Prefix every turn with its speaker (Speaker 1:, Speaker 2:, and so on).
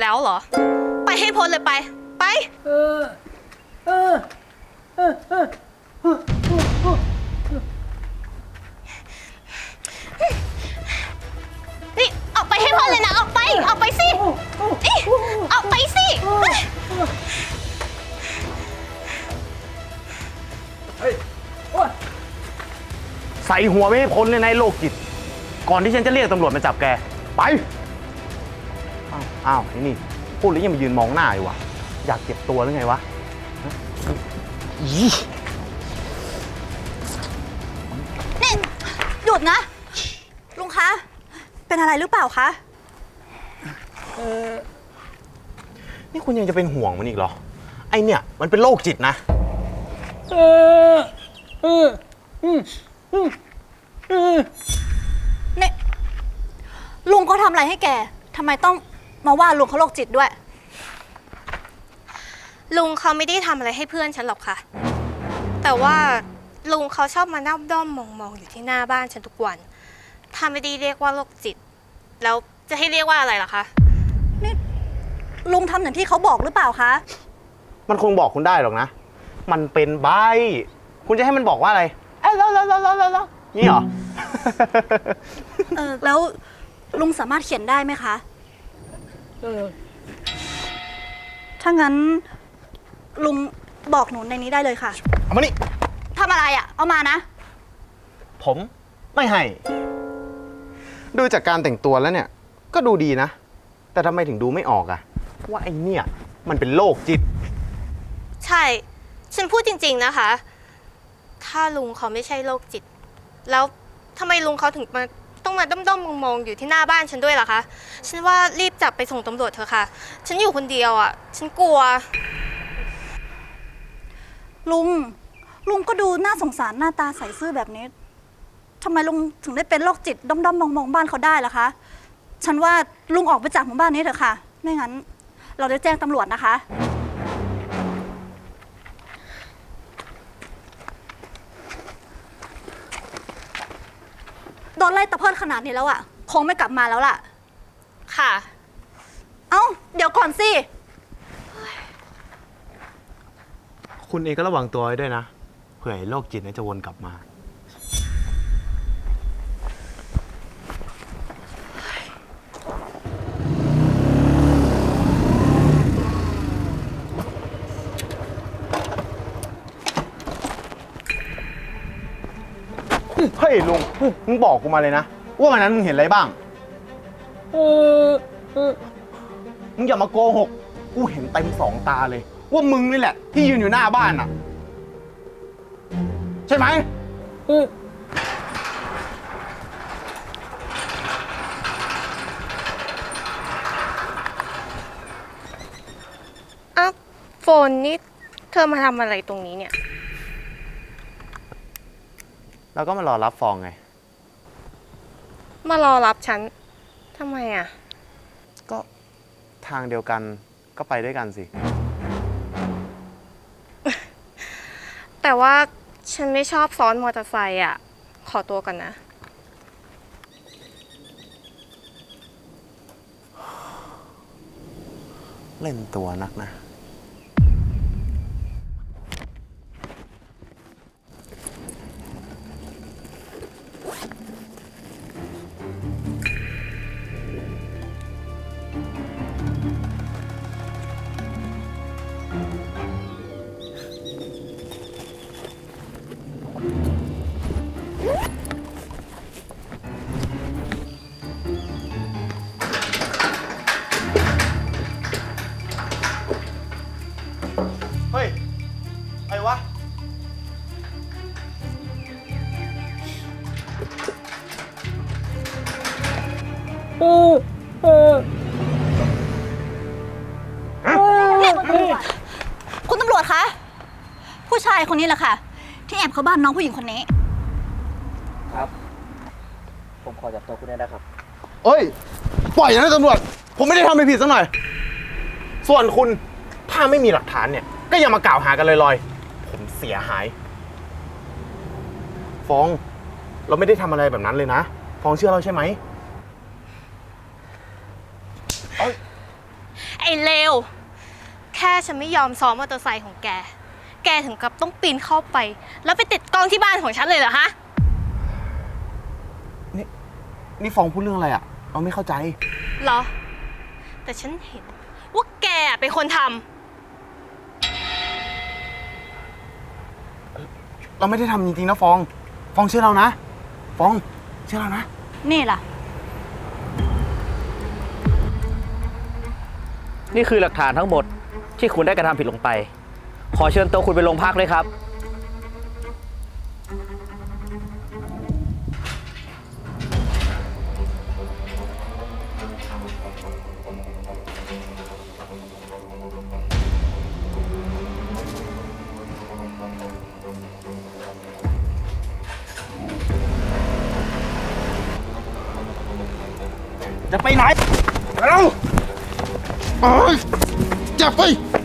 Speaker 1: แล้วเหรอ ไปให้พ้นเลยไป ไป
Speaker 2: เออ เออ เออ เออ
Speaker 1: นี่ออกไปให้พ้นเลยนะ ออกไป ออกไปสินี่ออกไปสิ
Speaker 2: เฮ้ยโอ้ย
Speaker 3: ใส่หัวไม่ให้พ้นเลยนายโรคจิต ก่อนที่ฉันจะเรียกตำรวจมาจับแก ไป อ้าวอ้าวไอ้นี่พูดแล้วยังมายืนมองหน้าอยู่วะอยากเก็บตัวหรือไงวะฮะอี
Speaker 4: นี่หยุดนะ ลุงคะ เป็นอะไรหรือเปล่าคะ
Speaker 3: นี่คุณยังจะเป็นห่วงมันอีกเหรอ ไอเนี่ยมันเป็นโรคจิตนะ
Speaker 2: เออเอออืมอืมเออ
Speaker 4: นี่ลุงเขาทำอะไรให้แกทำไมต้อง มาว่าลุงเขาโรคจิตด้วย
Speaker 1: ลุงเขาไม่ได้ทำอะไรให้เพื่อนฉันหรอกค่ะ แต่ว่าลุงเขาชอบมานับด้อมมองมองๆอยู่ที่หน้าบ้านฉันทุกวัน ถ้าไม่ได้เรียกว่าโรคจิต แล้วจะให้เรียกว่าอะไรล่ะคะ
Speaker 4: ลุงทำอย่างที่เขาบอกหรือเปล่าคะ
Speaker 3: มันคงบอกคุณได้หรอกนะ มันเป็นใบ คุณจะให้มันบอกว่าอะไรเอ้ยแล้วแล้วแล้วแล้วแล้วนี่เหรอ
Speaker 4: เออแล้วลุงสามารถเขียนได้ไหมคะ
Speaker 2: เออ
Speaker 4: ถ้างั้น ลุงบอกหนูในนี้ได้เลยค่ะ
Speaker 3: เอามานี่
Speaker 4: ทำอะไรอะ่ะ เอามานะ
Speaker 3: ผมไม่ให้ ดูจากการแต่งตัวแล้วเนี่ย ก็ดูดีนะ แต่ทำไมถึงดูไม่ออกอะว่าไอเนี่ย มันเป็นโรคจิต
Speaker 1: ใช่ ฉันพูดจริง ๆนะคะ ถ้าลุงเขาไม่ใช่โรคจิต แล้วทำไมลุงเขาถึงมา ต้องมาด้อมๆมองๆอยู่ที่หน้าบ้านฉันด้วยล่ะคะ ฉันว่ารีบจับไปส่งตำรวจเถอะค่ะ ฉันอยู่คนเดียวอะ ฉันกลัว
Speaker 4: ลุง ลุงก็ดูน่าสงสารหน้าตาใสซื่อแบบนี้ทำไมลุงถึงได้เป็นโรคจิตด้อมๆมองๆบ้านเขาได้ล่ะคะ ฉันว่าลุงออกไปจากหมู่บ้านนี้เถอะค่ะ ไม่งั้น เราจะแจ้งตำรวจนะคะ โดนไล่ตะเพิดขนาดนี้แล้วอะคงไม่กลับมาแล้วล่ะ
Speaker 1: ค่ะ
Speaker 4: เอ้า เดี๋ยวก่อนสิ
Speaker 3: คุณเองก็ระวังตัวไว้ด้วยนะ เผื่อไอ้โรคจิตเนี่ยจะวนกลับมา เฮ้ยลุง มึงบอกกูมาเลยนะ ว่าวันนั้นมึงเห็นอะไรบ้าง
Speaker 2: เออเออ
Speaker 3: มึงอย่ามาโกหก กูเห็นเต็มสองตาเลย ว่ามึงนี่แหละ ที่ยืนอยู่หน้าบ้านอะ ใช่ไหม
Speaker 2: เออ
Speaker 1: อ้าวโฟนนี่เธอมาทำอะไรตรงนี้เนี่ย
Speaker 3: แล้วก็มารอรับฟองไง
Speaker 1: มารอรับฉันทำไมอะ
Speaker 3: ก็ทางเดียวกันก็ไปด้วยกันสิ
Speaker 1: แต่ว่าฉันไม่ชอบซ้อนมอเตอร์ไซค์อะ ขอตัวก่อนนะ
Speaker 3: เล่นตัวนักนะ เฮ้ย ไอ้วะ
Speaker 2: เค
Speaker 4: นนี้แหละค่ะ ที่แอบเข้าบ้านน้องผู้หญิงคนนี้
Speaker 5: ครับ ผมขอจับตัวคุณได้แล้วครับ
Speaker 3: เอ้ย ปล่อยนะตำรวจ ผมไม่ได้ทำอะไรผิดสักหน่อย ส่วนคุณถ้าไม่มีหลักฐานเนี่ย ก็อย่ามากล่าวหากันลอยๆ ผมเสียหาย ฟอง เราไม่ได้ทำอะไรแบบนั้นเลยนะ ฟองเชื่อเราใช่ไหม
Speaker 1: อ้เลว แค่ฉันไม่ยอมซ้อมมอเตอร์ไซค์ของแก แกถึงกับต้องปีนเข้าไป แล้วไปติดกล้องที่บ้านของฉันเลยเหรอฮะ
Speaker 3: นี่ฟองพูดเรื่องอะไรอะเราไม่เข้าใจ
Speaker 1: เหรอ แต่ฉันเห็นว่าแกเป็นคนทำ
Speaker 3: เราไม่ได้ทำจริงๆนะฟอง ฟองเชื่อเรานะ ฟองเชื่อเรานะ
Speaker 4: นี่ล่ะ
Speaker 5: นี่คือหลักฐานทั้งหมดที่คุณได้กระทำผิดลงไป ขอเชิญตัวคุณไปโรงพักเลยครับ
Speaker 3: จะไปไหน เร็วเอ้ยจับไป